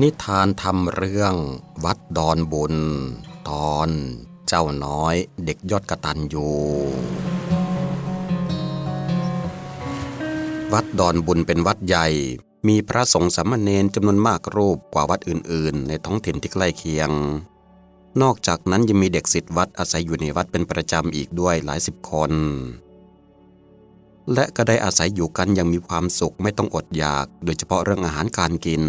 นิทานทำเรื่อง วัดดอนบุญ ตอน เจ้าน้อยเด็กยอดกระตันยูวัดดอนบุญเป็นวัดใหญ่ มีพระสงฆ์สามเณรจำนวนมากรูปกว่าวัดอื่น ๆ ในท้องถิ่นที่ใกล้เคียง นอกจากนั้นยังมีเด็กศิษย์วัดอาศัยอยู่ในวัดเป็นประจำอีกด้วยหลายสิบคน และก็ได้อาศัยอยู่กันอย่างมีความสุขไม่ต้องอดอยาก โดยเฉพาะเรื่องอาหารการกิน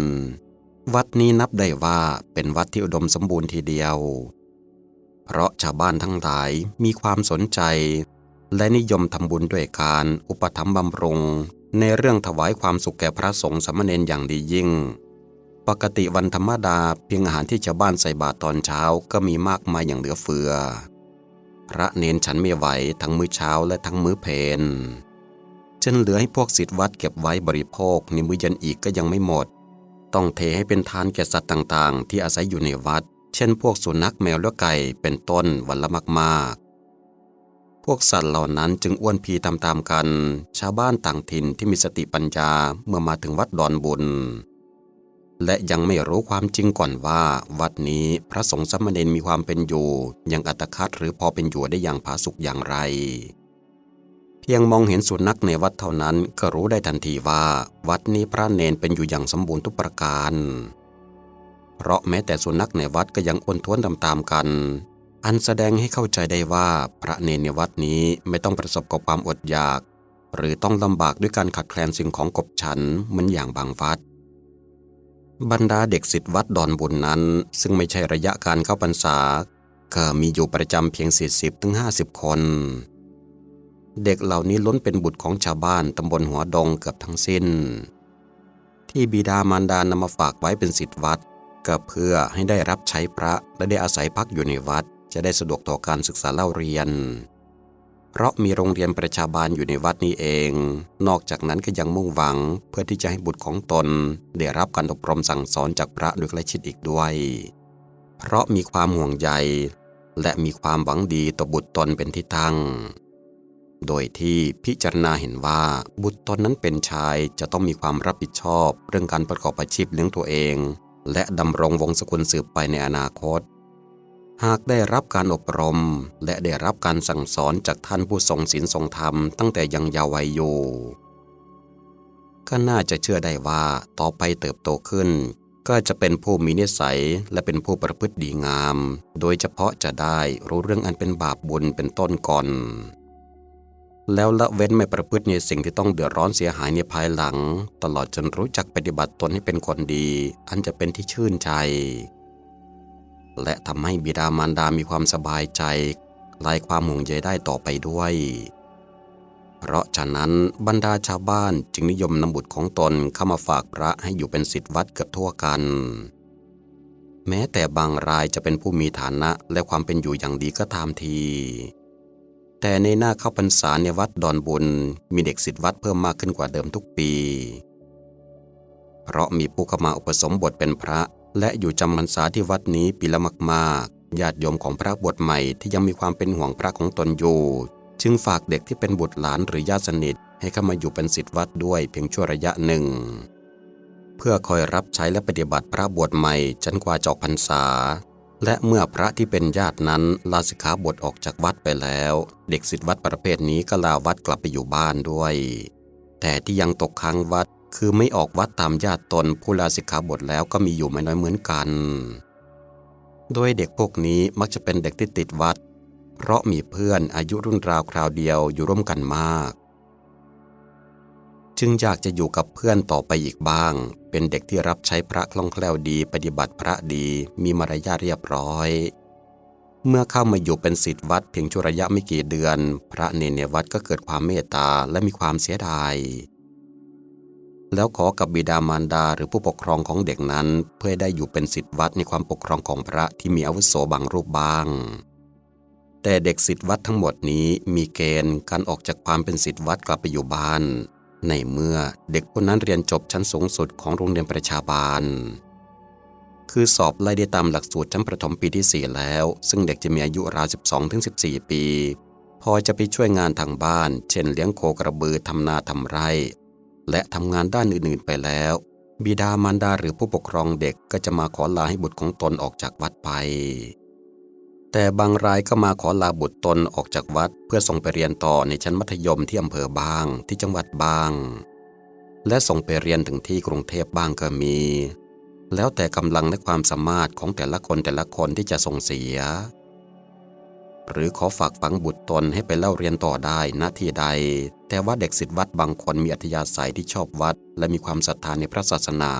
วัดนี้นับได้ว่าเป็นวัดที่อุดมสมบูรณ์ทีเดียว เพราะชาวบ้านทั้งหลายมีความสนใจ และนิยมทำบุญด้วยการอุปถัมภ์บำรุง ในเรื่องถวายความสุขแก่พระสงฆ์สามเณรอย่างดียิ่ง ปกติวันธรรมดาเพียงอาหารที่ชาวบ้านใส่บาตรตอนเช้าก็มีมากมายอย่างเหลือเฟือ พระเนนฉันไม่ไหวทั้งมื้อเช้าและทั้งมื้อเพนจนเหลือให้พวกศิษย์วัดเก็บไว้บริโภคในมื้อเย็นอีกก็ยังไม่หมด ต้องเทให้เป็นทานแก่สัตว์ต่างๆ ที่อาศัยอยู่ในวัด เช่น พวกสุนัขแมวและไก่เป็นต้นวันละมากๆ พวกสัตว์เหล่านั้นจึงอ้วนพีตามๆกัน ชาวบ้านต่างถิ่นที่มีสติปัญญาเมื่อมาถึงวัดดอนบุญ และยังไม่รู้ความจริงก่อนว่า วัดนี้พระสงฆ์สมเณรมีความเป็นอยู่ ยังอัตคัดหรือพอเป็นอยู่ได้อย่างผาสุกอย่างไร เพียงมองเห็นสุนัขในวัดเท่านั้นก็รู้ได้ทันทีว่า วัดนี้พระเนนเป็นอยู่อย่างสมบูรณ์ทุกประการ เพราะแม้แต่สุนัขในวัดก็ยังอ้นท้วนตามๆกัน อันแสดงให้เข้าใจได้ว่าพระเนนในวัดนี้ไม่ต้องประสบกับความอดอยาก หรือต้องลำบากด้วยการขัดแคลนสิ่งของกบฉันเหมือนอย่างบางวัดบรรดาเด็กศิษย์วัดดอนบุญนั้น ซึ่งไม่ใช่ระยะการเข้าพรรษา ก็มีอยู่ประจำเพียง 40-50ถึง50คน เด็กเหล่านี้ล้นเป็นบุตรของชาวบ้านตำบลหัวดงเกือบทั้งสิ้น ที่บิดามารดานำมาฝากไว้เป็นศิษย์วัดก็เพื่อให้ได้รับใช้พระและได้อาศัยพักอยู่ในวัด จะได้สะดวกต่อการศึกษาเล่าเรียน เพราะมีโรงเรียนประชาบาลอยู่ในวัดนี้เอง นอกจากนั้นก็ยังมุ่งหวังเพื่อที่จะให้บุตรของตน ได้รับการอบรมสั่งสอนจากพระโดยใกล้ชิดอีกด้วย เพราะมีความห่วงใย และมีความหวังดีต่อบุตรตนเป็นที่ตั้ง โดยที่พิจารณาเห็นว่าบุตรตนนั้นเป็นชายจะต้องมีความรับผิดชอบ เรื่องการประกอบอาชีพเลี้ยงตัวเอง และดำรงวงศกุลสืบไปในอนาคต หากได้รับการอบรม และได้รับการสั่งสอนจากท่านผู้ทรงศีลทรงธรรมตั้งแต่ยังเยาว์วัยอยู่ก็น่าจะเชื่อได้ว่าต่อไปเติบโตขึ้น ก็จะเป็นผู้มีนิสัยและเป็นผู้ประพฤติดีงาม โดยเฉพาะจะได้รู้เรื่องอันเป็นบาปบุญเป็นต้นก่อน แล้วละเว้นไม่ประพฤติในสิ่งที่ต้องเดือดร้อนเสียหายในภายหลัง ตลอดจนรู้จักปฏิบัติตนให้เป็นคนดี อันจะเป็นที่ชื่นใจ และทำให้บิดามารดามีความสบายใจคลายความห่วงใยได้ต่อไปด้วย เพราะฉะนั้นบรรดาชาวบ้านจึงนิยมนำบุตรของตนเข้ามาฝากพระให้อยู่เป็นศิษย์วัดเกือบทั่วกัน แม้แต่บางรายจะเป็นผู้มีฐานะและความเป็นอยู่อย่างดีก็ตามที แต่ในหน้าเข้าพรรษาในวัดดอนบุญมีเด็กศิษย์วัดเพิ่มมากขึ้นกว่าเดิมทุกปี เพราะมีผู้เข้ามาอุปสมบทเป็นพระ และอยู่จำพรรษาที่วัดนี้ปีละมากๆญาติโยมของพระบวชใหม่ที่ยังมีความเป็นห่วงพระของตนอยู่ จึงฝากเด็กที่เป็นบุตรหลานหรือญาติสนิท ให้เข้ามาอยู่เป็นศิษย์วัดด้วยเพียงชั่วระยะหนึ่ง เพื่อคอยรับใช้และปฏิบัติพระบวชใหม่จนกว่าจอกพรรษา และเมื่อพระที่เป็นญาตินั้นลาสิกขาบทออกจากวัดไปแล้ว เด็กศิษย์วัดประเภทนี้ก็ลาวัดกลับไปอยู่บ้านด้วย แต่ที่ยังตกค้างวัดคือไม่ออกวัดตามญาติตนผู้ลาสิกขาบทแล้วก็มีอยู่ไม่น้อยเหมือนกัน โดยเด็กพวกนี้มักจะเป็นเด็กที่ติดวัด เพราะมีเพื่อนอายุรุ่นราวคราวเดียวอยู่ร่วมกันมาก จึงอยากจะอยู่กับเพื่อนต่อไปอีกบ้าง เป็นเด็กที่รับใช้พระคล่องแคล่วดี ปฏิบัติพระดี มีมารยาทเรียบร้อย เมื่อเข้ามาอยู่เป็นศิษย์วัดเพียงชั่วระยะไม่กี่เดือน พระเนในวัดก็เกิดความเมตตาและมีความเสียดาย แล้วขอกับบิดามารดาหรือผู้ปกครองของเด็กนั้น เพื่อได้อยู่เป็นศิษย์วัดในความปกครองของพระที่มีอาวุโสบางรูปบ้างแต่เด็กศิษย์วัดทั้งหมดนี้มีเกณฑ์การออกจากความเป็นศิษย์วัดกลับไปอยู่บ้าน ในเมื่อเด็กคนนั้นเรียนจบชั้นสูงสุดของโรงเรียนประชาบาล คือสอบไล่ได้ตามหลักสูตรชั้นประถมปีที่ 4 แล้ว ซึ่งเด็กจะมีอายุราว 12-14 ปี พอจะไปช่วยงานทางบ้าน เช่นเลี้ยงโคกระบือทำนาทำไร่ และทำงานด้านอื่นๆไปแล้ว บิดามารดาหรือผู้ปกครองเด็กก็จะมาขอลาให้บุตรของตนออกจากวัดไป แต่บางรายก็มาขอลาบุตรตนออกจากวัด เพื่อส่งไปเรียนต่อในชั้นมัธยมที่อำเภอบางที่จังหวัดบาง และส่งไปเรียนถึงที่กรุงเทพบ้างก็มี แล้วแต่กำลังและความสามารถของแต่ละคนแต่ละคนที่จะส่งเสีย หรือขอฝากฝังบุตรตนให้ไปเล่าเรียนต่อได้ณที่ใด แต่ว่าเด็กศิษย์วัดบางคนมีอัธยาศัยที่ชอบวัด และมีความศรัทธาในพระศาสนา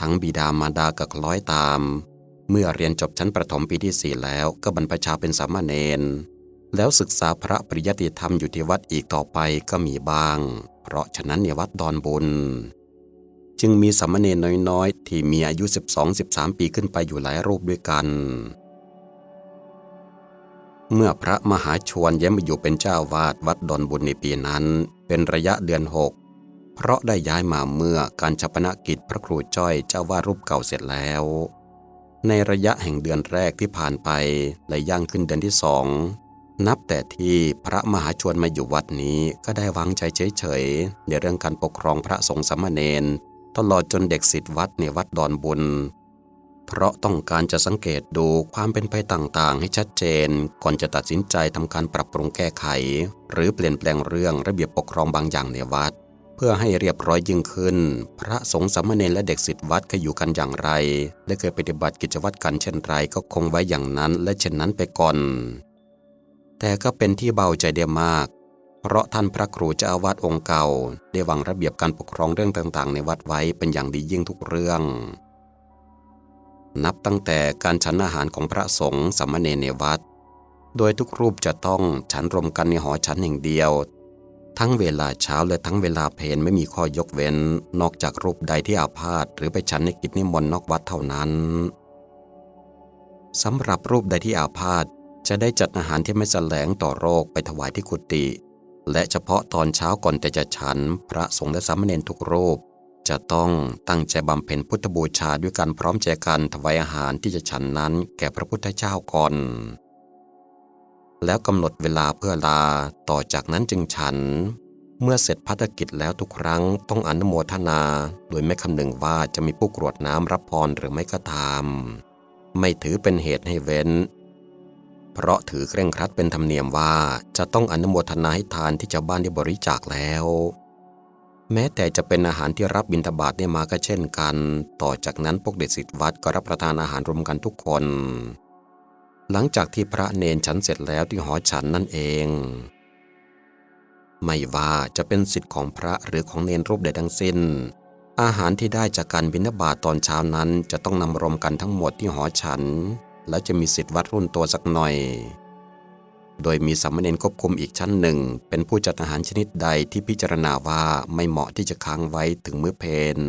ทั้งบิดามารดากับคล้อยตาม เมื่อเรียนจบชั้นประถมปีที่สี่แล้วก็บรรพชาเป็นสามเณรแล้วศึกษาพระปริยัติธรรมอยู่ที่วัดอีกต่อไปก็มีบ้าง เพราะฉะนั้นในวัดดอนบุญ จึงมีสามเณรน้อยๆ ที่มีอายุ 12-13 ปีขึ้นไปอยู่หลายรูปด้วยกัน เมื่อพระมหาชวนย้ายมาอยู่เป็นเจ้าวาดวัดดอนบุญในปีนั้น เป็นระยะเดือนหกเพราะได้ย้ายมาเมื่อการชปนกิจพระครูจ้อยเจ้าวาดรูปเก่าเสร็จแล้ว ในระยะแห่งเดือนแรกที่ผ่านไปและย่างขึ้นเดือนที่สอง นับแต่ที่พระมหาชวนมาอยู่วัดนี้ก็ได้วางใจเฉยๆในเรื่องการปกครองพระสงฆ์สามเณรตลอดจนเด็กศิษย์วัดในวัดดอนบุญ เพราะต้องการจะสังเกตดูความเป็นไปต่างๆ ให้ชัดเจน ก่อนจะตัดสินใจทำการปรับปรุงแก้ไข หรือเปลี่ยนแปลงเรื่องระเบียบปกครองบางอย่างในวัด เพื่อให้เรียบร้อยยิ่งขึ้น พระสงฆ์สามเณรและเด็กศิษย์วัดเคยอยู่กันอย่างไร และเคยปฏิบัติกิจวัตรกันเช่นไรก็คงไว้อย่างนั้นและเช่นนั้นไปก่อน แต่ก็เป็นที่เบาใจได้มาก เพราะท่านพระครูเจ้าอาวาสองค์เก่า ได้วางระเบียบการปกครองเรื่องต่างๆ ในวัดไว้เป็นอย่างดียิ่งทุกเรื่อง นับตั้งแต่การฉันอาหารของพระสงฆ์สามเณรในวัด โดยทุกรูปจะต้องฉันรวมกันในหอฉันแห่งเดียว ทั้งเวลาเช้าและทั้งเวลาเพลไม่มีข้อยกเว้น นอกจากรูปใดที่อาพาธหรือไปฉันในกิจนิมนต์นอกวัดเท่านั้นสำหรับรูปใดที่อาพาธจะได้จัดอาหารที่ไม่แสลงต่อโรคไปถวายที่กุฏิและเฉพาะตอนเช้าก่อนแต่จะฉัน พระสงฆ์และสามเณรทุกรูป จะต้องตั้งใจบำเพ็ญพุทธบูชาด้วยการพร้อมใจกันถวายอาหารที่จะฉันนั้น แก่พระพุทธเจ้าก่อน แล้วกำหนดเวลาเพื่อลาต่อจากนั้นจึงฉัน เมื่อเสร็จภารกิจแล้วทุกครั้งต้องอนุโมทนา โดยไม่คำนึงว่าจะมีผู้กรวดน้ำรับพรหรือไม่ก็ตาม ไม่ถือเป็นเหตุให้เว้น เพราะถือเคร่งครัดเป็นธรรมเนียมว่าจะต้องอนุโมทนาให้ทานที่ชาวบ้านได้บริจาคแล้ว แม้แต่จะเป็นอาหารที่รับบิณฑบาตได้มาก็เช่นกัน ต่อจากนั้นพวกเด็กศิษย์วัดก็รับประทานอาหารรวมกันทุกคน หลังจากที่พระเนนฉันเสร็จแล้วที่หอฉันนั่นเอง ไม่ว่าจะเป็นสิทธิ์ของพระหรือของเนนรูปใดทั้งสิ้น อาหารที่ได้จากการบิณฑบาตตอนเช้านั้นจะต้องนำรวมกันทั้งหมดที่หอฉัน และจะมีสิทธิ์วัดรุ่นตัวสักหน่อย โดยมีสามเณรควบคุมอีกชั้นหนึ่ง เป็นผู้จัดอาหารชนิดใดที่พิจารณาว่าไม่เหมาะที่จะค้างไว้ถึงมื้อเพล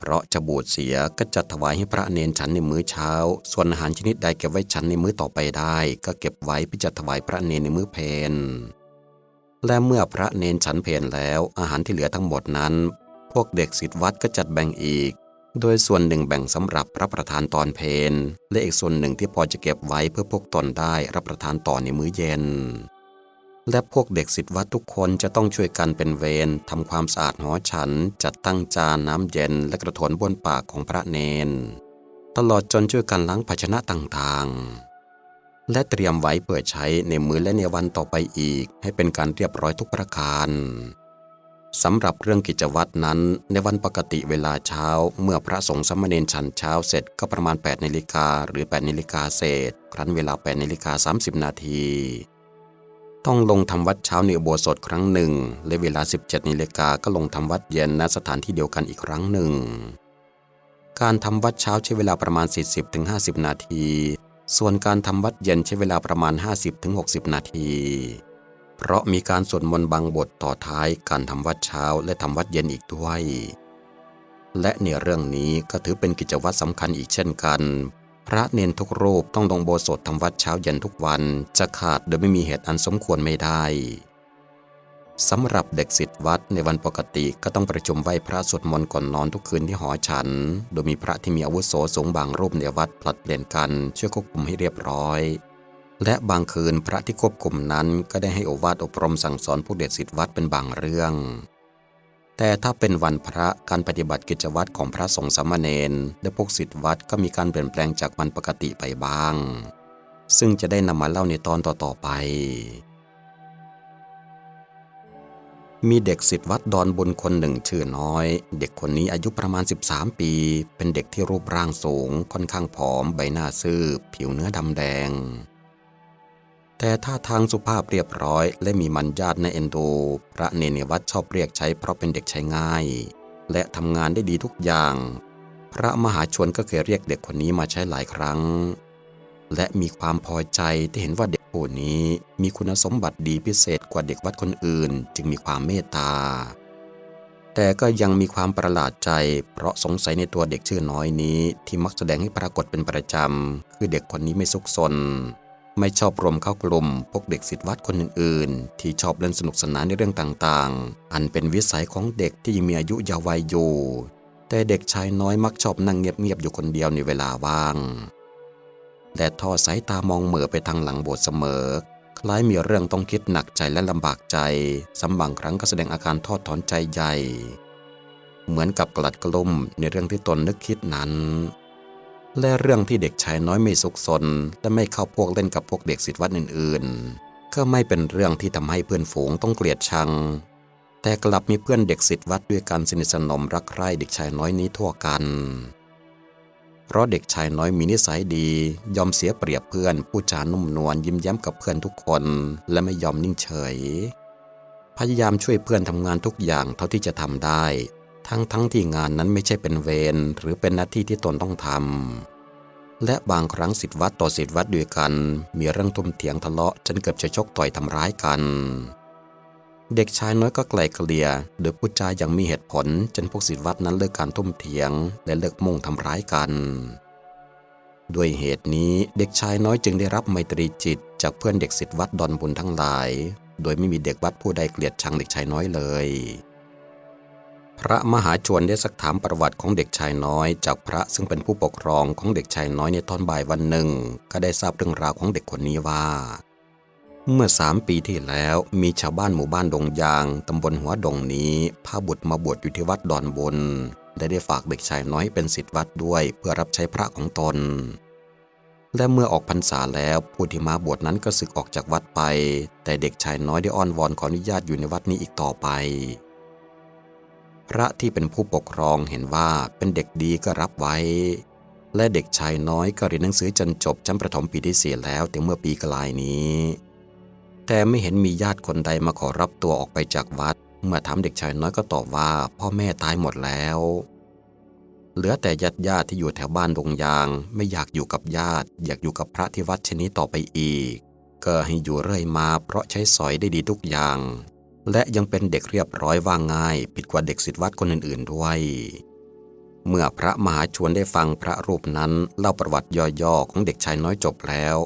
เพราะจะบูดเสียก็จัดถวายให้พระเนนฉันในมื้อเช้า ส่วนอาหารชนิดใดเก็บไว้ฉันในมื้อต่อไปได้ ก็เก็บไว้พิจารถวายพระเนนในมื้อเพลและเมื่อพระเนนฉันเพลแล้ว อาหารที่เหลือทั้งหมดนั้น พวกเด็กศิษย์วัดก็จัดแบ่งอีก โดยส่วนหนึ่งแบ่งสำหรับรับประทานตอนเพลและอีกส่วนหนึ่งที่พอจะเก็บไว้เพื่อพวกตนได้รับประทานต่อในมื้อเย็น และพวกเด็กศิษย์วัดทุกคนจะต้องช่วยกันเป็นเวรทำความสะอาดหอฉัน จัดตั้งจานน้ำเย็นและกระถนบนปากของพระเนน ตลอดจนช่วยกันล้างภาชนะต่างๆ และเตรียมไว้เปิดใช้ในมือและในวันต่อไปอีก ให้เป็นการเรียบร้อยทุกประการสำหรับเรื่องกิจวัตรนั้น ในวันปกติเวลาเช้า เมื่อพระสงฆ์สมเณรฉันเช้าเสร็จก็ประมาณ8นาฬิกาหรือ8นาฬิกาเศษ ครั้นเวลา8นาฬิกา30 นาที ต้องลงทำวัดเช้าในอุโบสถครั้งหนึ่ง และเวลา 17นาฬิกาก็ลงทำวัดเย็นณสถานที่เดียวกันอีกครั้งหนึ่ง การทำวัดเช้าใช้เวลาประมาณ 40-50 นาที ส่วนการทำวัดเย็นใช้เวลาประมาณ 50-60 นาที เพราะมีการสวดมนต์บางบทต่อท้ายการทำวัดเช้าและทำวัดเย็นอีกด้วย และในเรื่องนี้ก็ถือเป็นกิจวัตรสำคัญอีกเช่นกัน พระเนนทุกรูปต้องลงโบสถทำวัดเช้าเย็นทุกวันจะขาดโดยไม่มีเหตุอันสมควรไม่ได้สำหรับเด็กศิษย์วัดในวันปกติก็ต้องประชุมไหว้พระสวดมนต์ก่อนนอนทุกคืนที่หอฉัน โดยมีพระที่มีอาวุโสสูงบางรูปในวัดผลัดเปลี่ยนกันช่วยควบคุมให้เรียบร้อย และบางคืนพระที่ควบคุมนั้นก็ได้ให้อวาทอบรมสั่งสอนผู้เด็กศิษย์วัดเป็นบางเรื่อง แต่ถ้าเป็นวันพระการปฏิบัติกิจวัตรของพระสงฆ์สามเณรและพวกศิษย์วัดก็มีการเปลี่ยนแปลงจากวันปกติไปบ้าง ซึ่งจะได้นำมาเล่าในตอนต่อๆไป มีเด็กศิษย์วัดดอนบุญคนหนึ่งชื่อน้อย เด็กคนนี้อายุประมาณ 13 ปี เป็นเด็กที่รูปร่างสูง ค่อนข้างผอม ใบหน้าซื่อ ผิวเนื้อดำแดง แต่ท่าทางสุภาพเรียบร้อยและมีมัญญาติในเอ็นดูพระเนเนวัดชอบเรียกใช้เพราะเป็นเด็กใช้ง่าย และทำงานได้ดีทุกอย่าง พระมหาชนก็เคยเรียกเด็กคนนี้มาใช้หลายครั้ง และมีความพอใจที่เห็นว่าเด็กผู้นี้มีคุณสมบัติดีพิเศษกว่าเด็กวัดคนอื่น จึงมีความเมตตา แต่ก็ยังมีความประหลาดใจ เพราะสงสัยในตัวเด็กชื่อน้อยนี้ที่มักแสดงให้ปรากฏเป็นประจำคือเด็กคนนี้ไม่ซุกซน ไม่ชอบรวมเข้ากลุ่มพวกเด็กศิษย์วัดคนอื่นๆ ที่ชอบเล่นสนุกสนานในเรื่องต่างๆ อันเป็นวิสัยของเด็กที่ยังมีอายุยาววัยอยู่ แต่เด็กชายน้อยมักชอบนั่งเงียบๆอยู่คนเดียวในเวลาว่างและทอดสายตามองเหม่อไปทางหลังโบสถ์เสมอ คล้ายมีเรื่องต้องคิดหนักใจและลำบากใจสำบางครั้งก็แสดงอาการทอดถอนใจใหญ่ เหมือนกับกลัดกลุ่มในเรื่องที่ตนนึกคิดนั้น และเรื่องที่เด็กชายน้อยไม่สุขสน และไม่เข้าพวกเล่นกับพวกเด็กศิษย์วัดอื่นๆ ก็ไม่เป็นเรื่องที่ทำให้เพื่อนฝูงต้องเกลียดชัง แต่กลับมีเพื่อนเด็กศิษย์วัดด้วยกันสนิทสนมรักใคร่เด็กชายน้อยนี้ทั่วกัน เพราะเด็กชายน้อยมีนิสัยดี ยอมเสียเปรียบเพื่อนพูดจานุ่มนวลยิ้มแย้มกับเพื่อนทุกคน และไม่ยอมนิ่งเฉย พยายามช่วยเพื่อนทำงานทุกอย่างเท่าที่จะทำได้ ทั้งทั้งที่งานนั้นไม่ใช่เป็นเวรหรือเป็นหน้าที่ที่ตนต้องทำ และบางครั้งสิทธิวัดต่อสิทธิวัดด้วยกัน มีเรื่องทุ่มเถียงทะเลาะจนเกือบจะชกต่อยทำร้ายกัน เด็กชายน้อยก็ไกลเกลี่ยโดยพูดจาอย่างมีเหตุผลจนพวกศิษย์วัดนั้นเลิกการทุ่มเถียง และเลิกมุ่งทำร้ายกันด้วยเหตุนี้เด็กชายน้อยจึงได้รับไมตรีจิต จากเพื่อนเด็กศิษย์วัดดอนบุญทั้งหลาย โดยไม่มีเด็กวัดผู้ใดเกลียดชังเด็กชายน้อยเลย พระมหาชวนได้สักถามประวัติของเด็กชายน้อย จากพระซึ่งเป็นผู้ปกครองของเด็กชายน้อยในตอนบ่ายวันหนึ่ง ก็ได้ทราบเรื่องราวของเด็กคนนี้ว่า เมื่อสามปีที่แล้วมีชาวบ้านหมู่บ้านดงยางตำบลหัวดงนี้พาบุตรมาบวชอยู่ที่วัดดอนบนและได้ฝากเด็กชายน้อยเป็นศิษย์วัดด้วยเพื่อรับใช้พระของตน และเมื่อออกพรรษาแล้วผู้ที่มาบวชนั้นก็สึกออกจากวัดไป แต่เด็กชายน้อยได้อ้อนวอนขออนุญาตอยู่ในวัดนี้อีกต่อไป พระที่เป็นผู้ปกครองเห็นว่าเป็นเด็กดีก็รับไว้ และเด็กชายน้อยก็เรียนหนังสือจนจบชั้นประถมปีที่สี่แล้วแต่เมื่อปีกลายนี้ แต่ไม่เห็นมีญาติคนใดมาขอรับตัวออกไปจากวัด เมื่อถามเด็กชายน้อยก็ตอบว่าพ่อแม่ตายหมดแล้ว เหลือแต่ญาติญาติที่อยู่แถวบ้านดงยาง ไม่อยากอยู่กับญาติ อยากอยู่กับพระที่วัดชนี้ต่อไปอีก ก็ให้อยู่เรื่อยมาเพราะใช้สอยได้ดีทุกอย่าง และยังเป็นเด็กเรียบร้อยว่าง่าย ผิดกว่าเด็กศิษย์วัดคนอื่นๆด้วย เมื่อพระมหาชวนได้ฟังพระรูปนั้นเล่าประวัติย่อๆของเด็กชายน้อยจบแล้ว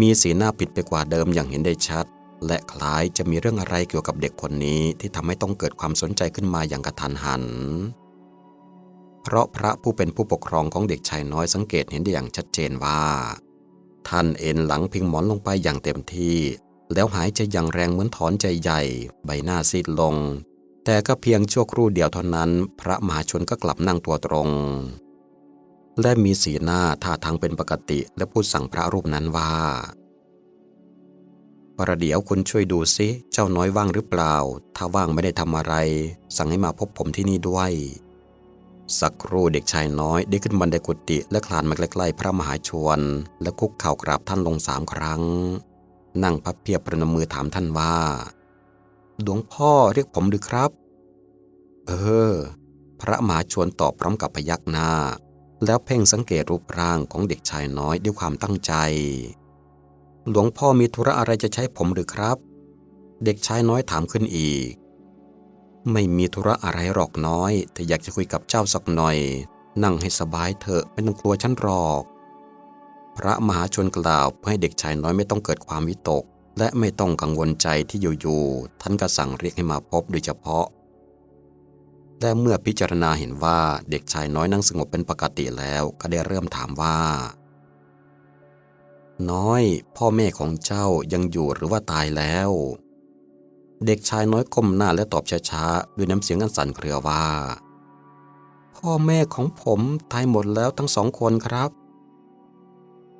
มีสีหน้าผิดไปกว่าเดิมอย่างเห็นได้ชัด และคล้ายจะมีเรื่องอะไรเกี่ยวกับเด็กคนนี้ที่ทำให้ต้องเกิดความสนใจขึ้นมาอย่างกระทันหัน เพราะพระผู้เป็นผู้ปกครองของเด็กชายน้อยสังเกตเห็นได้อย่างชัดเจนว่า ท่านเอ็นหลังพิงหมอนลงไปอย่างเต็มที่ แล้วหายใจอย่างแรงเหมือนถอนใจใหญ่ ใบหน้าซีดลง แต่ก็เพียงชั่วครู่เดียวเท่านั้น พระมหาชนก็กลับนั่งตัวตรง และมีสีหน้าท่าทางเป็นปกติ และพูดสั่งพระรูปนั้นว่า ประเดี๋ยวคุณช่วยดูซิ เจ้าน้อยว่างหรือเปล่า ถ้าว่างไม่ได้ทำอะไร สั่งให้มาพบผมที่นี่ด้วยสักครู่เด็กชายน้อยได้ขึ้นบันไดกุฏิและคลานมาใกล้ๆพระมหาชวน และคุกเข่ากราบท่านลงสามครั้ง นั่งพับเพียบประนมมือถามท่านว่า หลวงพ่อเรียกผมหรือครับ เออ พระมหาชวนตอบพร้อมกับพยักหน้า แล้วเพ่งสังเกตรูปร่างของเด็กชายน้อยด้วยความตั้งใจ หลวงพ่อมีธุระอะไรจะใช้ผมหรือครับ เด็กชายน้อยถามขึ้นอีก ไม่มีธุระอะไรหรอกน้อย แต่อยากจะคุยกับเจ้าสักหน่อย นั่งให้สบายเถอะไม่ต้องกลัวฉันหรอก พระมหาชนกล่าวเพื่อให้เด็กชายน้อยไม่ต้องเกิดความวิตก และไม่ต้องกังวลใจที่อยู่ๆท่านก็สั่งเรียกให้มาพบโดยเฉพาะ และเมื่อพิจารณาเห็นว่าเด็กชายน้อยนั่งสงบเป็นปกติแล้วก็ได้เริ่มถามว่า น้อย พ่อแม่ของเจ้ายังอยู่หรือว่าตายแล้ว เด็กชายน้อยก้มหน้าและตอบช้าๆด้วยน้ำเสียงอันสั่นเครือว่า พ่อแม่ของผมตายหมดแล้วทั้งสองคนครับ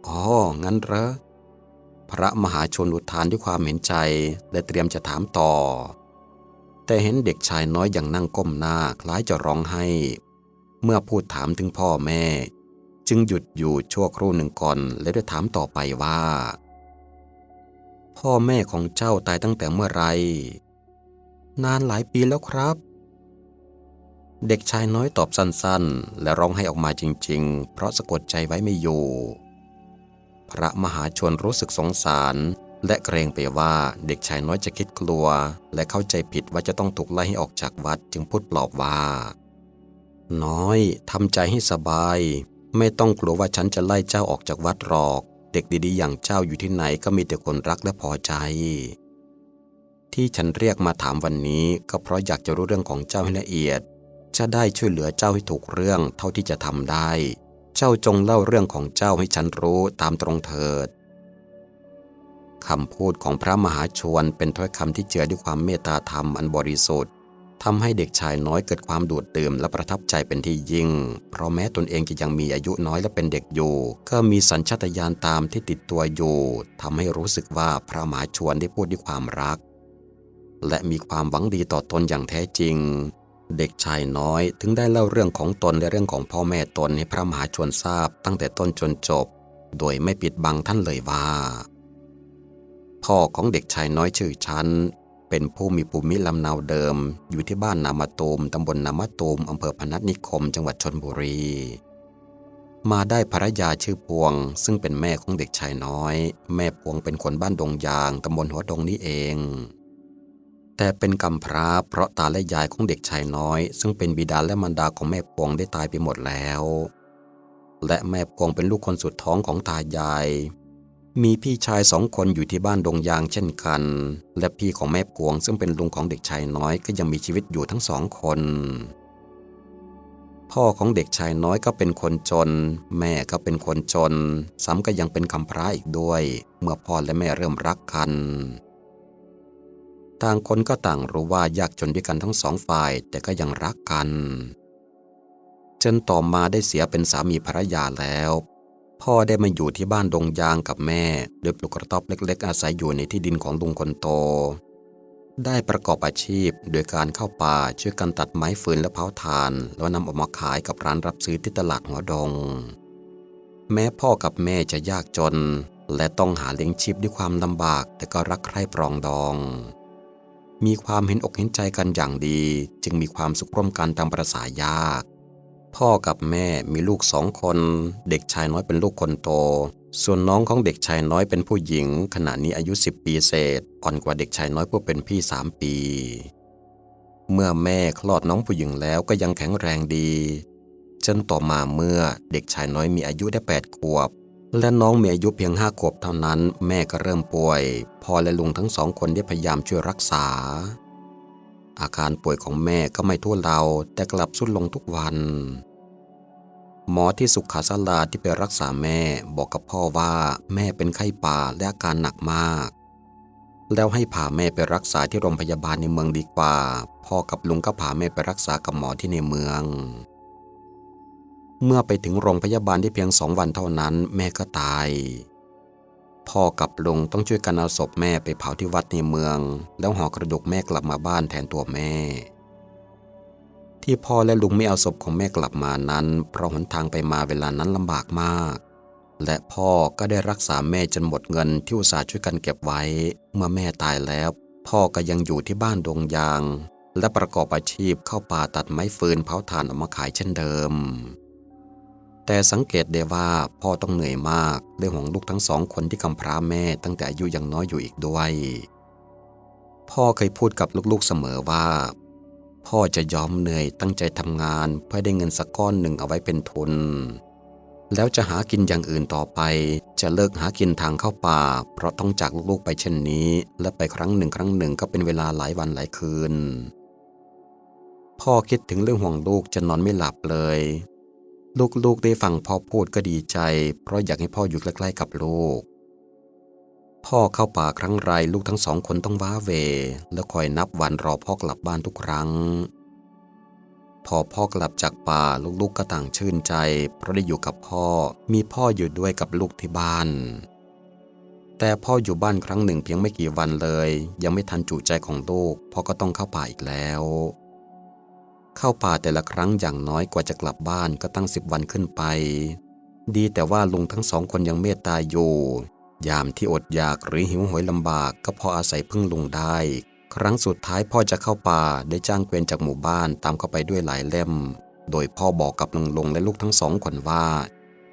อ๋อ งั้นเหรอ พระมหาชนอุทานด้วยความเห็นใจและเตรียมจะถามต่อ แต่เห็นเด็กชายน้อยอย่างนั่งก้มหน้าคล้ายจะร้องไห้ เมื่อพูดถามถึงพ่อแม่ จึงหยุดอยู่ชั่วครู่หนึ่งก่อน และได้ถามต่อไปว่า พ่อแม่ของเจ้าตายตั้งแต่เมื่อไหรนานหลายปีแล้วครับเด็กชายน้อยตอบสั้นๆ และร้องไห้ออกมาจริงๆ เพราะสะกดใจไว้ไม่อยู่ พระมหาชนรู้สึกสงสาร และเกรงไปว่าเด็กชายน้อยจะคิดกลัว และเข้าใจผิดว่าจะต้องถูกไล่ให้ออกจากวัดจึงพูดปลอบว่า น้อยทำใจให้สบาย ไม่ต้องกลัวว่าฉันจะไล่เจ้าออกจากวัดหรอก เด็กดีๆ อย่างเจ้าอยู่ที่ไหนก็มีแต่คนรักและพอใจที่ฉันเรียกมาถามวันนี้ก็เพราะอยากจะรู้เรื่องของเจ้าให้ละเอียด จะได้ช่วยเหลือเจ้าให้ถูกเรื่องเท่าที่จะทำได้ เจ้าจงเล่าเรื่องของเจ้าให้ฉันรู้ตามตรงเถิดคำพูดของพระมหาชวนเป็นถ้อยคำที่เจือด้วยความเมตตาธรรมอันบริสุทธิ์ทำให้เด็กชายน้อยเกิดความดูดดื่มและประทับใจเป็นที่ยิ่ง เพราะแม้ตนเองจะยังมีอายุน้อยและเป็นเด็กอยู่ ก็มีสัญชาตญาณตามที่ติดตัวอยู่ทำให้รู้สึกว่าพระมหาชวนได้พูดด้วยความรัก และมีความหวังดีต่อตนอย่างแท้จริง เด็กชายน้อยถึงได้เล่าเรื่องของตนและเรื่องของพ่อแม่ตนให้พระมหาชนทราบตั้งแต่ต้นจนจบ โดยไม่ปิดบังท่านเลยว่า พ่อของเด็กชายน้อยชื่อชั้น เป็นผู้มีภูมิลำเนาเดิม อยู่ที่บ้านนามาตูมตำบลนามาตูมอำเภอพนัสนิคม จังหวัดชนบุรี มาได้ภรรยาชื่อพวง ซึ่งเป็นแม่ของเด็กชายน้อย แม่พวงเป็นคนบ้านดงยางตำบลหัวดงนี้เอง แต่เป็นกำพร้าเพราะตาและยายของเด็กชายน้อย ซึ่งเป็นบิดาและมารดาของแม่พวงได้ตายไปหมดแล้ว และแม่พวงเป็นลูกคนสุดท้องของตายาย มีพี่ชายสองคนอยู่ที่บ้านดงยางเช่นกัน และพี่ของแม่พวงซึ่งเป็นลุงของเด็กชายน้อยก็ยังมีชีวิตอยู่ทั้งสองคน พ่อของเด็กชายน้อยก็เป็นคนจน แม่ก็เป็นคนจน ซ้ำก็ยังเป็นคำพร้าอีกด้วย เมื่อพ่อและแม่เริ่มรักกัน ต่างคนก็ต่างรู้ว่ายากจนด้วยกันทั้งสองฝ่าย แต่ก็ยังรักกันจนต่อมาได้เสียเป็นสามีภรรยาแล้ว พ่อได้มาอยู่ที่บ้านดงยางกับแม่โดยปลูกกระต๊อบเล็ก ๆ อาศัยอยู่ในที่ดินของลุงคนโต ได้ประกอบอาชีพโดยการเข้าป่าช่วยกันตัดไม้ฟืนและเผาถ่าน แล้วนำออกมาขายกับร้านรับซื้อที่ตลาดหัวดง แม้พ่อกับแม่จะยากจน และต้องหาเลี้ยงชีพด้วยความลำบากแต่ก็รักใคร่ปรองดอง มีความเห็นอกเห็นใจกันอย่างดี จึงมีความสุขร่วมกันตามประษายาก พ่อกับแม่มีลูกสองคน เด็กชายน้อยเป็นลูกคนโต ส่วนน้องของเด็กชายน้อยเป็นผู้หญิง ขณะนี้อายุ 10 ปีเศษ อ่อนกว่าเด็กชายน้อยผู้เป็นพี่ 3 ปี เมื่อแม่คลอดน้องผู้หญิงแล้วก็ยังแข็งแรงดีจนต่อมาเมื่อเด็กชายน้อยมีอายุได้8ขวบ และน้องมีอายุเพียงห้าขวบเท่านั้น แม่ก็เริ่มป่วย พ่อและลุงทั้งสองคนได้พยายามช่วยรักษา อาการป่วยของแม่ก็ไม่ทั่วเราแต่กลับสุดลงทุกวัน หมอที่สุขาศาลาที่ไปรักษาแม่บอกกับพ่อว่าแม่เป็นไข้ป่าและอาการหนักมาก แล้วให้พาแม่ไปรักษาที่โรงพยาบาลในเมืองดีกว่า พ่อกับลุงก็พาแม่ไปรักษากับหมอที่ในเมือง เมื่อไปถึงโรงพยาบาลได้เพียงสองวันเท่านั้น แม่ก็ตาย พ่อกับลุงต้องช่วยกันเอาศพแม่ไปเผาที่วัดในเมือง แล้วห่อกระดูกแม่กลับมาบ้านแทนตัวแม่ ที่พ่อและลุงไม่เอาศพของแม่กลับมานั้น เพราะหนทางไปมาเวลานั้นลำบากมาก และพ่อก็ได้รักษาแม่จนหมดเงินที่อุตส่าห์ช่วยกันเก็บไว้ เมื่อแม่ตายแล้ว พ่อก็ยังอยู่ที่บ้านดงยาง และประกอบอาชีพเข้าป่าตัดไม้ฟืนเผาถ่านออกมาขายเช่นเดิม แต่สังเกตได้ว่าพ่อต้องเหนื่อยมากเรื่องของลูกทั้งสองคนที่กำพร้าแม่ตั้งแต่อายุยังน้อยอยู่อีกด้วย พ่อเคยพูดกับลูกๆเสมอว่า พ่อจะยอมเหนื่อยตั้งใจทำงานเพื่อได้เงินสักก้อนหนึ่งเอาไว้เป็นทุน แล้วจะหากินอย่างอื่นต่อไป จะเลิกหากินทางเข้าป่า เพราะต้องจากลูกๆไปเช่นนี้ และไปครั้งหนึ่งครั้งหนึ่งก็เป็นเวลาหลายวันหลายคืนพ่อคิดถึงเรื่องห่วงลูกจะนอนไม่หลับเลย ลูกๆได้ฟังพ่อพูดก็ดีใจ เพราะอยากให้พ่ออยู่ใกล้ๆกับลูก พ่อเข้าป่าครั้งไรลูกทั้งสองคนต้องว้าเว แล้วคอยนับวันรอพ่อกลับบ้านทุกครั้ง พอพ่อกลับจากป่าลูกๆก็ต่างชื่นใจ เพราะได้อยู่กับพ่อมีพ่ออยู่ด้วยกับลูกที่บ้าน แต่พ่ออยู่บ้านครั้งหนึ่งเพียงไม่กี่วันเลย ยังไม่ทันจุใจของลูกพ่อก็ต้องเข้าป่าอีกแล้ว เข้าป่าแต่ละครั้งอย่างน้อยกว่าจะกลับบ้านก็ตั้งสิบวันขึ้นไป ดีแต่ว่าลุงทั้งสองคนยังเมตตาอยู่ ยามที่อดอยากหรือหิวโหยลำบากก็พออาศัยพึ่งลุงได้ ครั้งสุดท้ายพ่อจะเข้าป่าได้จ้างเกวียนจากหมู่บ้านตามเข้าไปด้วยหลายเล่ม โดยพ่อบอกกับลุงลงและลูกทั้งสองคนว่า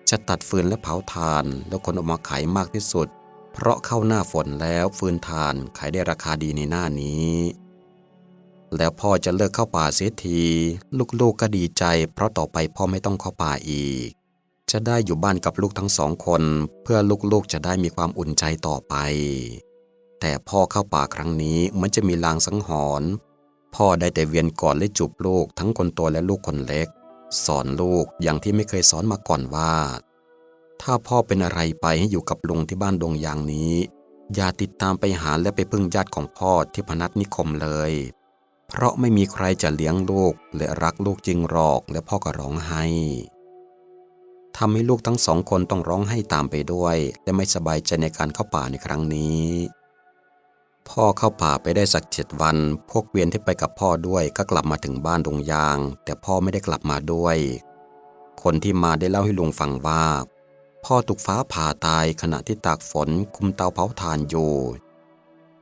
จะตัดฟืนและเผาถ่าน แล้วคนออกมาขายมากที่สุด เพราะเข้าหน้าฝนแล้วฟืนถ่านขายได้ราคาดีในหน้านี้ แล้วพ่อจะเลิกเข้าป่าเสียที ลูกๆก็ดีใจ เพราะต่อไปพ่อไม่ต้องเข้าป่าอีก จะได้อยู่บ้านกับลูกทั้งสองคน เพื่อลูกๆจะได้มีความอุ่นใจต่อไป แต่พ่อเข้าป่าครั้งนี้เหมือนจะมีลางสังหรณ์พ่อได้แต่เวียนกอนและจูบลูกทั้งคนโตและลูกคนเล็ก สอนลูกอย่างที่ไม่เคยสอนมาก่อนว่า ถ้าพ่อเป็นอะไรไปให้อยู่กับลุงที่บ้านดงยางนี้ อย่าติดตามไปหาและไปพึ่งญาติของพ่อที่พนัสนิคมเลย เพราะไม่มีใครจะเลี้ยงลูกและรักลูกจริงหรอกและพ่อก็ร้องไห้ทำให้ลูกทั้งสองคนต้องร้องไห้ตามไปด้วย และไม่สบายใจในการเข้าป่าในครั้งนี้ พ่อเข้าป่าไปได้สักเจ็ดวัน พวกเวียนที่ไปกับพ่อด้วยก็กลับมาถึงบ้านดงยาง แต่พ่อไม่ได้กลับมาด้วย คนที่มาได้เล่าให้ลุงฟังว่า พ่อถูกฟ้าผ่าตายขณะที่ตากฝนคุมเตาเผาถ่านอยู่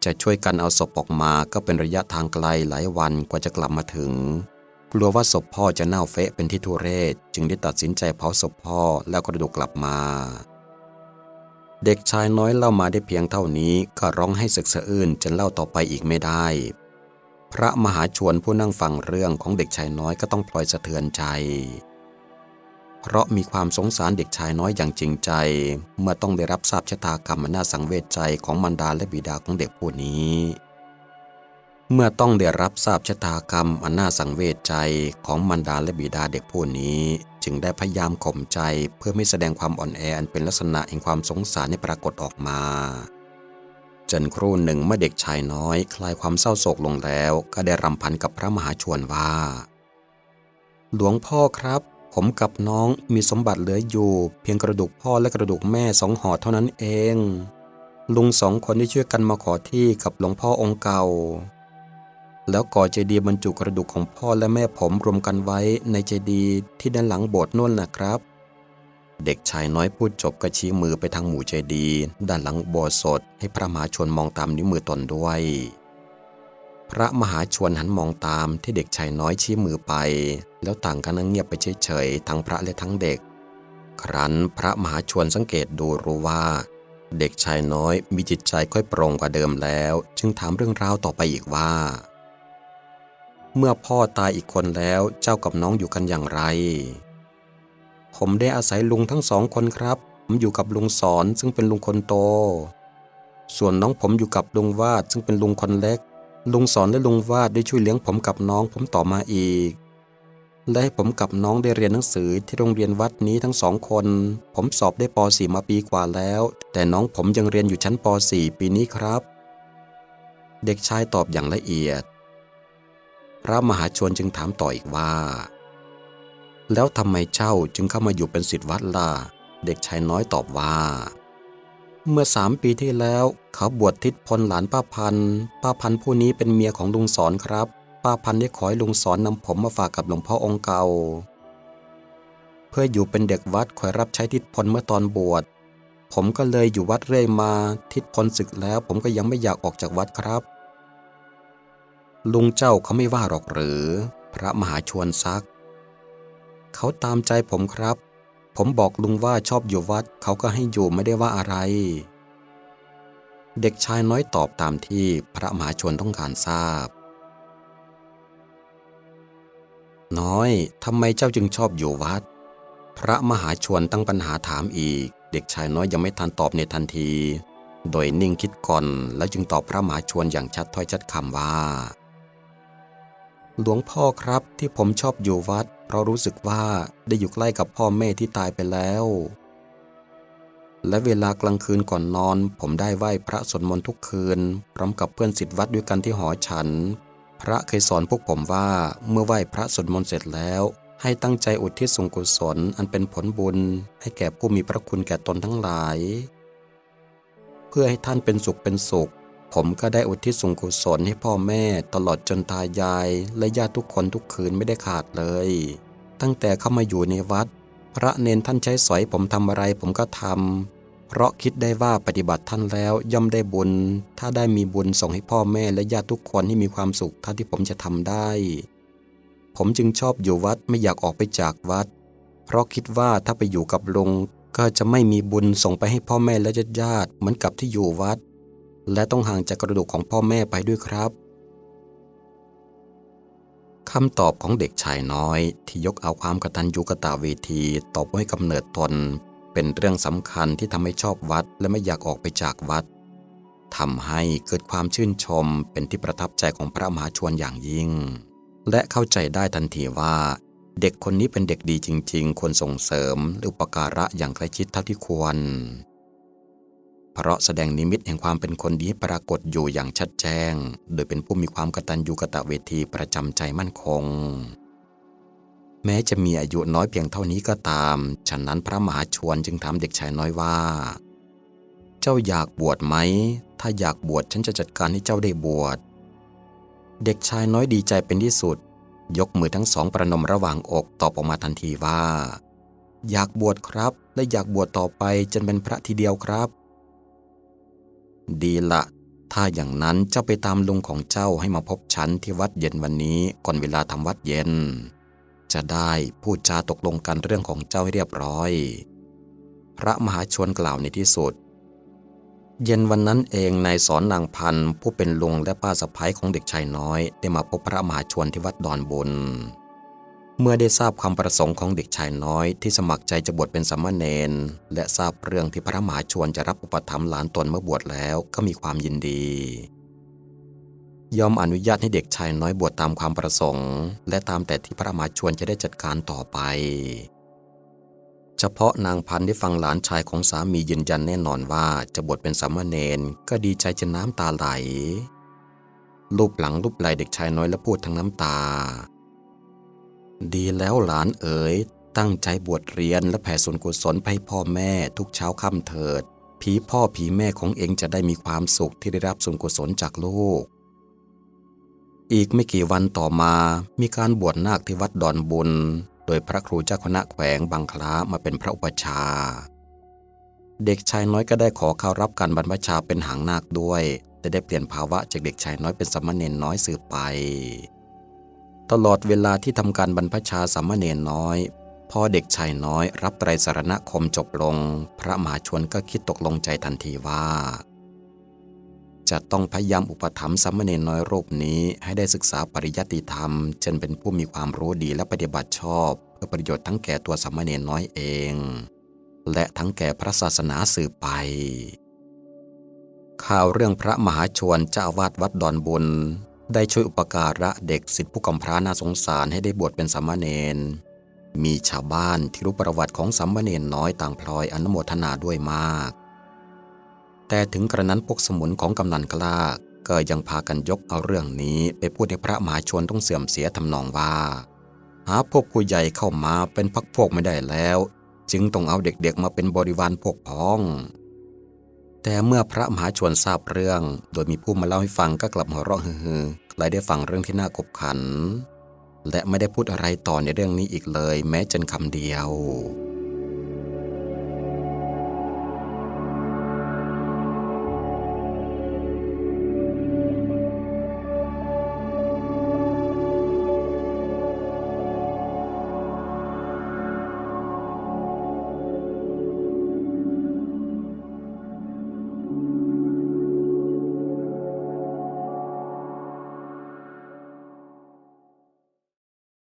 จะช่วยกันเอาศพออกมาก็เป็นระยะทางไกลหลายวันกว่าจะกลับมาถึง กลัวว่าศพพ่อจะเน่าเฟะเป็นที่ทุเรศ จึงได้ตัดสินใจเผาศพพ่อแล้วกระดูกกลับมา เด็กชายน้อยเล่ามาได้เพียงเท่านี้ก็ร้องให้สึกสะอื้นจนเล่าต่อไปอีกไม่ได้ พระมหาชวนผู้นั่งฟังเรื่องของเด็กชายน้อยก็ต้องพลอยสะเทือนใจ เพราะมีความสงสารเด็กชายน้อยอย่างจริงใจ เมื่อต้องได้รับทราบชะตากรรมอันน่าสังเวชใจของมารดาและบิดาของเด็กผู้นี้ เมื่อต้องได้รับทราบชะตากรรมอันน่าสังเวชใจของมารดาและบิดาเด็กผู้นี้ จึงได้พยายามข่มใจเพื่อไม่แสดงความอ่อนแออันเป็นลักษณะแห่งความสงสารให้ปรากฏออกมาจนครู่หนึ่งเมื่อเด็กชายน้อยคลายความเศร้าโศกลงแล้ว ก็ได้รำพันกับพระมหาชวนว่า หลวงพ่อครับ ผมกับน้องมีสมบัติเหลืออยู่ เพียงกระดูกพ่อและกระดูกแม่สองห่อเท่านั้นเอง ลุงสองคนที่ช่วยกันมาขอที่กับหลวงพ่อองค์เก่า แล้วก่อเจดีย์บรรจุกระดูกของพ่อและแม่ผมรวมกันไว้ในเจดีย์ที่ด้านหลังโบสถ์นู่นนะครับ เด็กชายน้อยพูดจบก็ชี้มือไปทางหมู่เจดีย์ด้านหลังโบสถ์สดให้พระมหาชนมองตามนิ้วมือตนด้วย พระมหาชวนหันมองตามที่เด็กชายน้อยชี้มือไป แล้วต่างกันนั่งเงียบไปเฉยๆทั้งพระและทั้งเด็ก ครั้นพระมหาชวนสังเกตดูรู้ว่า เด็กชายน้อยมีจิตใจค่อยโปร่งกว่าเดิมแล้ว จึงถามเรื่องราวต่อไปอีกว่า เมื่อพ่อตายอีกคนแล้วเจ้ากับน้องอยู่กันอย่างไร ผมได้อาศัยลุงทั้งสองคนครับ ผมอยู่กับลุงสอนซึ่งเป็นลุงคนโต ส่วนน้องผมอยู่กับลุงวาดซึ่งเป็นลุงคนเล็ก ลุงสอนและลุงวาดได้ช่วยเลี้ยงผมกับน้องผมต่อมาอีก และให้ผมกับน้องได้เรียนหนังสือที่โรงเรียนวัดนี้ทั้งสองคน ผมสอบได้ป .4 มาปีกว่าแล้ว แต่น้องผมยังเรียนอยู่ชั้นป .4 ปีนี้ครับ เด็กชายตอบอย่างละเอียด พระมหาชวนจึงถามต่ออีกว่า แล้วทำไมเจ้าจึงเข้ามาอยู่เป็นศิษย์วัดล่ะ เด็กชายน้อยตอบว่า เมื่อสามปีที่แล้ว เขาบวชทิศพลหลานป้าพัน ป้าพันผู้นี้เป็นเมียของลุงสอนครับ ป้าพันได้ขอให้ลุงสอนนำผมมาฝากกับหลวงพ่อองค์เก่า เพื่ออยู่เป็นเด็กวัดคอยรับใช้ทิศพลเมื่อตอนบวช ผมก็เลยอยู่วัดเรื่อยมา ทิศพลศึกแล้ว ผมก็ยังไม่อยากออกจากวัดครับ ลุงเจ้าเขาไม่ว่าหรอกหรือ พระมหาชวนซัก เขาตามใจผมครับ ผมบอกลุงว่าชอบอยู่วัด เขาก็ให้อยู่ไม่ได้ว่าอะไร เด็กชายน้อยตอบตามที่พระมหาชนต้องการทราบ น้อยทำไมเจ้าจึงชอบอยู่วัด พระมหาชนตั้งปัญหาถามอีก เด็กชายน้อยยังไม่ทันตอบในทันที โดยนิ่งคิดก่อนแล้วจึงตอบพระมหาชนอย่างชัดถ้อยชัดคำว่า หลวงพ่อครับที่ผมชอบอยู่วัด เพราะรู้สึกว่าได้อยู่ใกล้กับพ่อแม่ที่ตายไปแล้ว และเวลากลางคืนก่อนนอน ผมได้ไหว้พระสวดมนต์ทุกคืน พร้อมกับเพื่อนสิทธิวัดด้วยกันที่หอฉัน พระเคยสอนพวกผมว่าเมื่อไหว้พระสวดมนต์เสร็จแล้ว ให้ตั้งใจอุทิศส่วนกุศลอันเป็นผลบุญ ให้แก่ผู้มีพระคุณแก่ตนทั้งหลาย เพื่อให้ท่านเป็นสุขเป็นสุข ผมก็ได้อุทิศส่วนกุศลให้พ่อแม่ตลอดจนตายายและญาติทุกคนทุกคืนไม่ได้ขาดเลย ตั้งแต่เข้ามาอยู่ในวัด พระเนนท่านใช้สอยผมทำอะไรผมก็ทำเพราะคิดได้ว่าปฏิบัติท่านแล้วย่อมได้บุญ ถ้าได้มีบุญส่งให้พ่อแม่และญาติทุกคนให้มีความสุขเท่าที่ผมจะทำได้ ผมจึงชอบอยู่วัดไม่อยากออกไปจากวัด เพราะคิดว่าถ้าไปอยู่กับลุงก็จะไม่มีบุญส่งไปให้พ่อแม่และญาติญาติเหมือนกับที่อยู่วัด และต้องห่างจากกระดูกของพ่อแม่ไปด้วยครับคำตอบของเด็กชายน้อย ที่ยกเอาความกตัญญูกตเวทีตอบให้กำเนิดตน เป็นเรื่องสำคัญที่ทำให้ชอบวัดและไม่อยากออกไปจากวัดทำให้เกิดความชื่นชมเป็นที่ประทับใจของพระมหาชวนอย่างยิ่ง และเข้าใจได้ทันทีว่า เด็กคนนี้เป็นเด็กดีจริง ๆ ควรส่งเสริมหรืออุปการะอย่างใกล้ชิดเท่าที่ควร พราะแสดงนิมิตแห่งความเป็นคนดีให้ปรากฏอยู่อย่างชัดแจ้ง โดยเป็นผู้มีความกตัญญูกะตะเวทีประจำใจมั่นคง แม้จะมีอายุน้อยเพียงเท่านี้ก็ตาม ฉะนั้นพระมหาชวนจึงถามเด็กชายน้อยว่า เจ้าอยากบวชไหม ถ้าอยากบวชฉันจะจัดการให้เจ้าได้บวช เด็กชายน้อยดีใจเป็นที่สุด ยกมือทั้งสองประนมระหว่างอกตอบออกมาทันทีว่า อยากบวชครับ และอยากบวชต่อไปจนเป็นพระทีเดียวครับ ดีละถ้าอย่างนั้นเจ้าไปตามลุงของเจ้าให้มาพบฉันที่วัดเย็นวันนี้ก่อนเวลาทำวัดเย็น จะได้พูดจาตกลงกันเรื่องของเจ้าให้เรียบร้อย พระมหาชวนกล่าวในที่สุด เย็นวันนั้นเองนายสอนนางพันผู้เป็นลุงและป้าสะพ้ายของเด็กชายน้อย ได้มาพบพระมหาชวนที่วัดดอนบุญ เมื่อได้ทราบความประสงค์ของเด็กชายน้อยที่สมัครใจจะบวชเป็นสามเณรและทราบเรื่องที่พระมหาชวนจะรับอุปถัมภ์หลานตนเมื่อบวชแล้วก็มีความยินดี ยอมอนุญาตให้เด็กชายน้อยบวชตามความประสงค์ และตามแต่ที่พระมหาชวนจะได้จัดการต่อไป เฉพาะนางพันธ์ได้ฟังหลานชายของสามียืนยันแน่นอนว่าจะบวชเป็นสามเณรก็ดีใจจนน้ำตาไหลรูปหลังรูปไหลเด็กชายน้อยและพูดทั้งน้ำตา ดีแล้วหลานเอ๋ย ตั้งใจบวชเรียนและแผ่ส่วนกุศลให้พ่อแม่ทุกเช้าค่ำเถิด ผีพ่อผีแม่ของเองจะได้มีความสุขที่ได้รับส่วนกุศลจากลูก อีกไม่กี่วันต่อมามีการบวชนาคที่วัดดอนบุญ โดยพระครูเจ้าคณะแขวงบางคล้ามาเป็นพระอุปชา เด็กชายน้อยก็ได้ขอเข้ารับการบรรพชาเป็นหางนาคด้วยและได้เปลี่ยนภาวะจากเด็กชายน้อยเป็นสามเณรน้อยสืบไป ตลอดเวลาที่ทำการบรรพชาสามเณรน้อยพอเด็กชายน้อยรับไตรสารณคมจบลง พระมหาชวนก็คิดตกลงใจทันทีว่า จะต้องพยายามอุปถัมภ์สามเณรน้อยรูปนี้ให้ได้ศึกษาปริยัติธรรมจนเป็นผู้มีความรู้ดีและปฏิบัติชอบ เพื่อประโยชน์ทั้งแก่ตัวสามเณรน้อยเอง และทั้งแก่พระศาสนาสืบไปข่าวเรื่องพระมหาชวนเจ้าวาสวัดดอนบุญ ได้ช่วยอุปการะเด็กสิทธิผู้กำพร้าน่าสงสารให้ได้บวชเป็นสามเณร มีชาวบ้านที่รู้ประวัติของสามเณรน้อยต่างพลอยอนุโมทนาด้วยมาก แต่ถึงกระนั้นพวกสมุนของกำนันกล้าก็ยังพากันยกเอาเรื่องนี้ไปพูดให้พระมหาชนต้องเสื่อมเสียทำนองว่า หาพวกผู้ใหญ่เข้ามาเป็นพักพวกไม่ได้แล้ว จึงต้องเอาเด็กๆมาเป็นบริวารพวกพ้อง แต่เมื่อพระมหาชวนทราบเรื่อง โดยมีผู้มาเล่าให้ฟังก็กลับหัวเราะฮือๆและได้ฟังเรื่องที่น่ากบขัน และไม่ได้พูดอะไรต่อในเรื่องนี้อีกเลย แม้จนคำเดียว